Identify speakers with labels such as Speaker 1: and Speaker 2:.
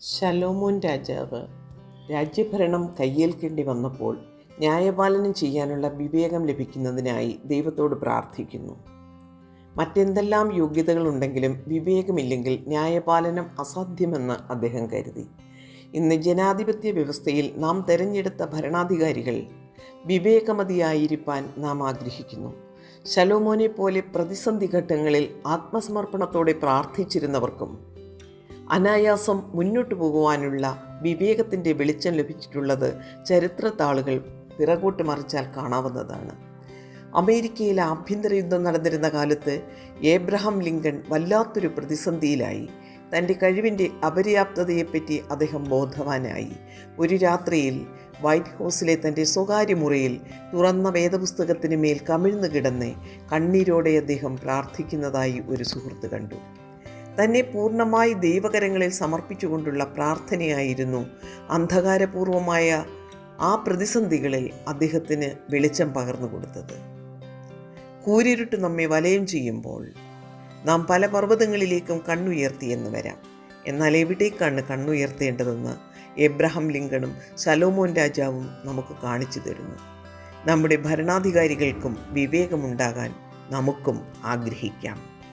Speaker 1: ശലോമോൻ രാജാവ് രാജ്യഭരണം കയ്യേൽക്കേണ്ടി വന്നപ്പോൾ ന്യായപാലനം ചെയ്യാനുള്ള വിവേകം ലഭിക്കുന്നതിനായി ദൈവത്തോട് പ്രാർത്ഥിക്കുന്നു. മറ്റെന്തെല്ലാം യോഗ്യതകളുണ്ടെങ്കിലും വിവേകമില്ലെങ്കിൽ ന്യായപാലനം അസാധ്യമെന്ന് അദ്ദേഹം കരുതി. ഇന്ന് ജനാധിപത്യ വ്യവസ്ഥയിൽ നാം തെരഞ്ഞെടുത്ത ഭരണാധികാരികൾ വിവേകമതിയായിരിക്കാൻ നാം ആഗ്രഹിക്കുന്നു. ശലോമോനെ പോലെ പ്രതിസന്ധി ഘട്ടങ്ങളിൽ ആത്മസമർപ്പണത്തോടെ പ്രാർത്ഥിച്ചിരുന്നവർക്കും അനായാസം മുന്നോട്ടു പോകുവാനുള്ള വിവേകത്തിന്റെ വെളിച്ചം ലഭിച്ചിട്ടുള്ളത് ചരിത്രത്താളുകൾ പിറകോട്ട് മറിച്ചാൽ കാണാവുന്നതാണ്. അമേരിക്കയിൽ ആഭ്യന്തര യുദ്ധം നടന്നിരുന്ന കാലത്ത് ഏബ്രഹാം ലിങ്കൺ വല്ലാത്തൊരു പ്രതിസന്ധിയിലായി. തന്റെ കഴിവിന്റെ അപര്യാപ്തതയെപ്പറ്റി അദ്ദേഹം ബോധവാനായി. ഒരു രാത്രിയിൽ വൈറ്റ് ഹൗസിലെ തന്റെ സ്വകാര്യ മുറിയിൽ തുറന്ന വേദപുസ്തകത്തിന് മേൽ കമിഴ്ന്നു കിടന്ന് കണ്ണീരോടെ അദ്ദേഹം പ്രാർത്ഥിക്കുന്നതായി ഒരു സുഹൃത്ത് കണ്ടു. തന്നെ പൂർണമായി ദൈവകരങ്ങളിൽ സമർപ്പിച്ചുകൊണ്ടുള്ള പ്രാർത്ഥനയായിരുന്നു. അന്ധകാരപൂർവമായ ആ പ്രതിസന്ധികളിൽ അദ്ദേഹത്തിന് വെളിച്ചം പകർന്നു കൊടുത്തത്. കൂരിരുട്ട് നമ്മെ വലയം ചെയ്യുമ്പോൾ നാം പല പർവതങ്ങളിലേക്കും കണ്ണുയർത്തിയെന്ന് വരാം. എന്നാൽ എവിടേക്കാണ് കണ്ണുയർത്തേണ്ടതെന്ന് എബ്രഹാം ലിങ്കണും സലോമോൻ രാജാവും നമുക്ക് കാണിച്ചു തരുന്നു. നമ്മുടെ ഭരണാധികാരികൾക്കും വിവേകമുണ്ടാകാൻ നമുക്കും ആഗ്രഹിക്കാം.